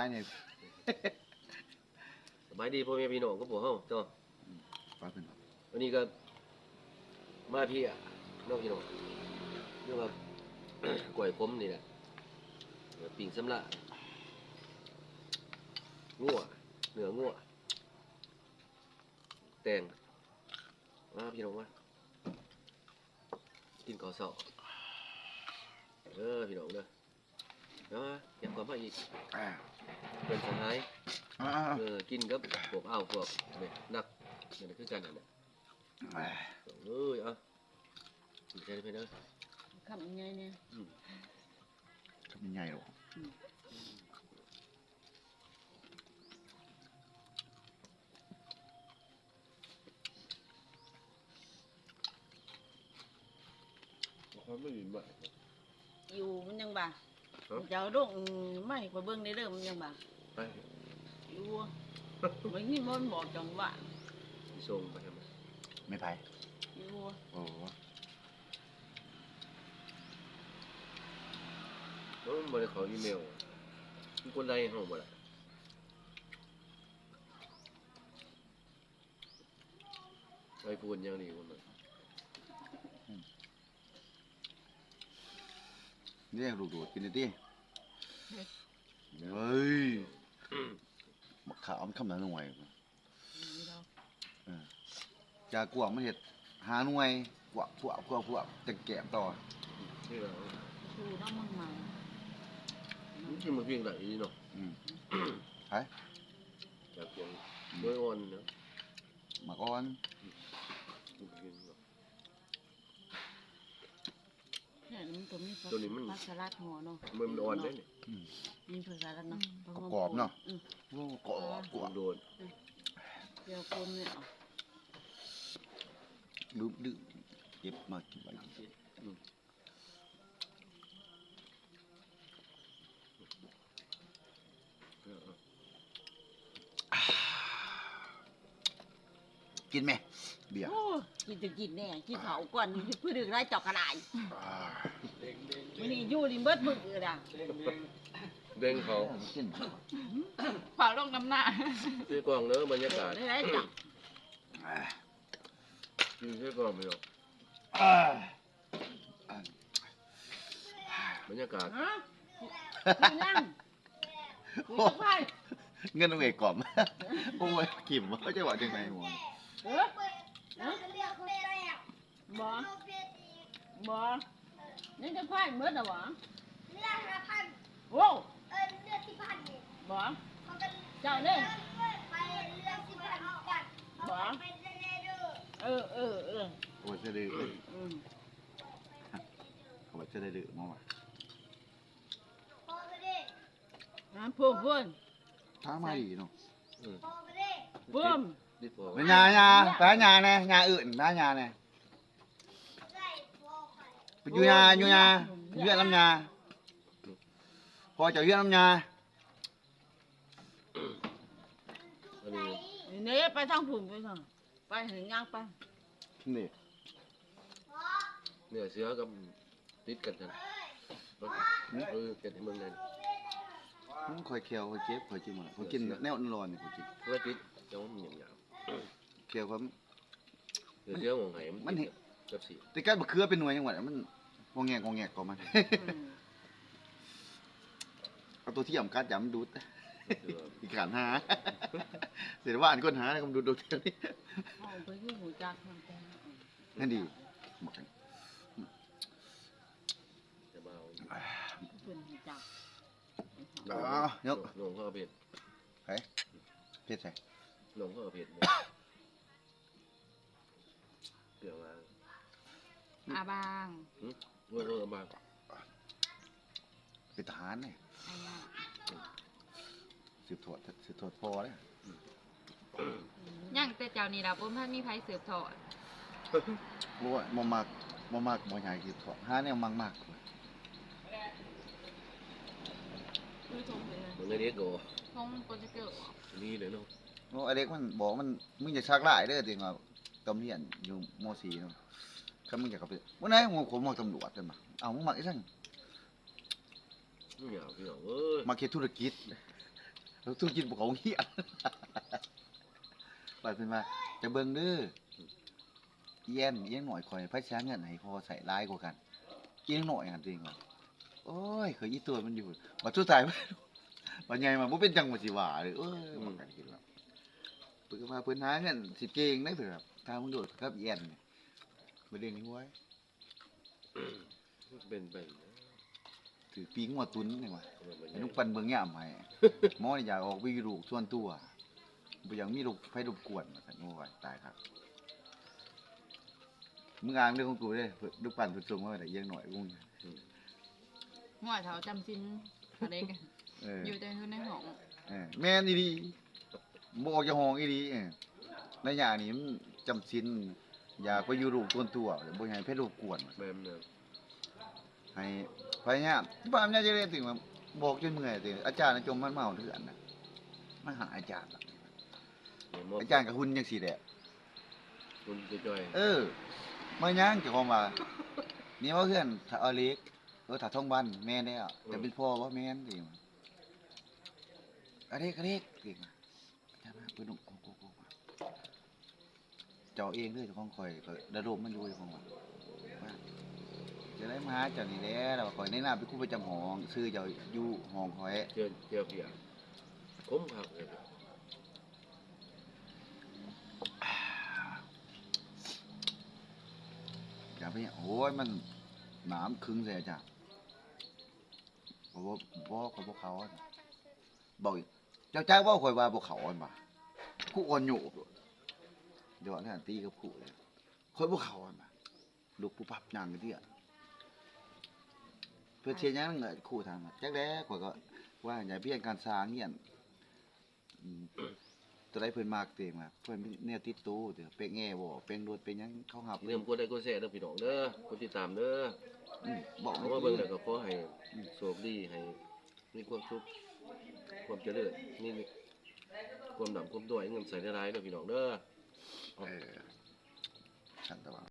ได้เนี่ยสบายดีพ่อแม่พี่น้องก็บอกเฮาเนาะป้าเป็นวันนี้ก็มาพี่อะน้องพี่น้องเรื่องว่ากล้วยผมนี่แหละปิ่งสำละงัวเนื้องัวแตงมาพี่น้องมากินข้าวเสาเออพี่น้องเด้อ เนาะเก็บความมาอีกอ่าเป็นสหายอ่าเออกินกับพวกอ้าวพวกเนี่ยนักเนี่ยคือกันนั่นแหละอ่าเอ้ยเอะดีใจไปเด้อคำยังไงเนี่ยอืมทำยังไงหรอเขาไม่ยินบ่อยู่มันยังบ่าฮะ เจ้าดงไม่ไปเบิ่งได้เด้อมันยังบ่าไปอยู่ไม่นี่มันบอกจังหวะสิส่งไปทำไมไม่ไผ่อยู่โอ้โอ้บ่ได้เขาอีเมลมีคนใดเฮาบ่ล่ะไอ้พูนยังนี่คนนั้น นี่ลูกโดดกินดิเฮ้ยมะขามคำนั้นหน่วยอยู่เราจากวางมันเห็ดหาหน่วยพวกพวกพวกพวกจะแกะต่อนี่ล่ะชูน้ำมันมามันสิมาเพียงได้อีเนาะอืมไผ่จากเพียงโดยอ่อนเนาะมาก่อน เนี่ยมันก็มีตัวนี้มันผักสลัดหัวเนาะมันอ่อนเด้นี่อืมมีผักสลัดเนาะกรอบๆเนาะอืมโอ้กรอบกรอบโดนเดี๋ยวคนเนี่ยเอาดื้อดื้อเก็บมากินไว้ กินไหมเบียร์โอ้กินจะกินแน่กินเผาก่อนเพื่อดึงได้จอกกระดาษอ่ามันนี่อยู่ริมเบิดมือเลยอะเด้งเขากินฝ่าลงน้ำหน้าซื้อกล่องเด้อบรรยากาศได้ได้จับอ่ากินซื้อกล่องไม่หรอกอ่าบรรยากาศฮะอยู่นั่งคุยกับใครเงินเอาไว้กล่อมโอ้ยกิ่มว่าจะว่าจังไงหมด เออเออบ่บ่นี่จะไพ่เมื่อน่ะบ่โอ้บ่เจ้าเนี่ยบ่เออเออเออโอ้ยจะดื้ออืมเขาบอกจะได้ดื้อมั้งวะนะพุ่มพุ่มท้ามาดีเนาะอืมพุ่มดิบพอเป็นยายาแปะยาเนี่ยยาอื่นแปะยาเนี่ยไปอยู่ยาอยู่ยาเยื่อน้ำยาพอเจะเยื่อน้ำยาอันนี้นี่ไปทางพุ่มไปทาง ไปเห็นยังไปนี่เนื้อเสือกับติดกันทันเออเก็บให้มึงเลยมันคอยเคี้ยวคอยเจ็บคอยจิ้มอะไรคอยกินแนวร้อนๆนี่คอยกินเพื่อติด เจ้ามันหยาบเคี้ยวความๆเนื้อเสือของไห้มันเห็นกับสีแต่การบะเขือเป็นหน่วยจังหวัดมันงงแงกงงแงกกว่ามันอืมเอาตัวที่ยำกัดยำดูดเสืออีกขานหาเสร็จว่าอ่านคนหาแล้วก็มาดูดูเท่านี้เอาไปอยู่หูจักทางแกนั่นดีบอกกันจะเบาเพิ่นหูจักอ๋อยกหลวงพ่อเผ็ดเพ็ดใส่ หลวงพ่อเผ็ดเกลือมาอาบางเมื่อเมื่อมาเป็นทหารเนี่ยไอ้เนี่ยสืบทอดสืบทอดพอเลยย่างแต่เจ้านี่เราบ่ทันมีไผสืบทอดรู้ว่าบ่มากบ่มากบ่ใหญ่สืบทอดหาแนวมากมากคือชมเลยมันไม่เรียกโกห้องโปรเจกเกอร์นี่เลยเนาะ โอ้ไอเด็กมันบอกมันมึงอย่าชักหลายเด้อจริงว่าตำเรียนอยู่ม .4 เนาะคันมึงอยากเข้าไปวันไหนมึงผมมักตำรวจกันมาเอามึงมักอีสั่งไม่อยากพี่น้องเอ้ยมักเฮ็ดธุรกิจเราสู้กินบ่เขาเหี้ยไปเป็นมาจะเบิ่งเด้อเอี้ยนเอี้ยนหน่อยคอยพระช้างเงินให้พอใส่ร้ายกว่ากันเอี้ยนหน่อยหันจริงว่าโอ้ยเคยอีตัวมันอยู่บัดสุดท้ายบัดใหญ่มาบ่เป็นจังว่าสิว่าเลยเอ้ยบ่กันกินแล้ว เพิ่นก็มาเพิ่นหาเงินสิเก่งได้เถอะครับทางมึงโดดครับเอี้ยนนี่บ่เล่นนี่ไว้เป็นไปถือปีงหัวตุนนี่ว่าเออมันไอ้นุกปันเบิ่งยามให้หมอนี่อยากออกวิลูกส่วนตัวบ่อยากมีลูกไฟรบกวนว่าซั่นโอ้ยตายครับมึงอ่านเรื่องของกูเด้ลูกปันเพิ่นส่งมาไว้ได้เอียงหน่อยกูหัวเท้าจำสินอะไรกันอยู่แต่อยู่ในห้องแม่นดี บ่ออกจากห้องอีหลีเออในยานี่มันจำศีลอยากไปอยู่ลูกส่วนตัวบ่อยากให้ไฟรบกวนว่าซั่นแม่นเนี่ยให้พยายามที่บ้านเนี่ยจะได้ถึงว่าบอกจนเมื่อยติอาจารย์น่ะจมมันเมาเถื่อนน่ะมาหาอาจารย์ล่ะเดี๋ยวมอบอาจารย์กับหุ่นจังซี่แหละ คุณจ้อยเออมาย่างเจะของว่านี่ว่าเพื่อนถ้าเอาเล็กเออถ้าท่องบ้านแม่นแล้วจะเป็นพ่อว่าแม่นจริงอะเล็กอะเล็กจริง อาจารย์มาเปิดนุ่มโกโกโกมาเจ้าเองเด้วยเจ้าของคอยก็ระดมมันอยู่เจ้าของว่าว่าจะได้มาหาเจ้านี่แหละเราคอยแนะนำเป็นครูประจำห้องซื้อเจ้าอยู่ห้องคอยๆเจียวเจียวเพียคุ้มครับเลยอย่าไปโอ้ยมันหนามครึ่งใส่อาจารย์บอกว่าบอกเขาบอกเขาอะบอกอีกเจ้าจ้าว่าคอยว่าบอกเขาอันบ่า คู่อ่อนโยบเดี๋ยวนี่ตีกับคู่เลยคอยบอกเขาอันบ่าลูกผู้ปับยางกันที่อะเพื่อเชียร์ยังเงยคู่ทางมาจักแด้ข่อยก็ว่าอย่าเพี้ยนการสร้างเงี้ยนอืมตัวไรเพิ่นมากเต็มอะเพิ่นมีเนี่ยติดตู้เดี๋ยวเป้งแง่บ่เป้งรวดเป็นหยังเขาหับเริ่มกดได้กดแชร์เด้อพี่น้องเด้อกดติดตามเด้ออืมบอกเพราะว่าเบิ่งแล้วก็ขอให้โชคดีให้มีความสุขความเจริญมี ความดำความด้วยเงินใส่ได้หลายเด้อพี่น้องเด้อ เออฉันตะวัน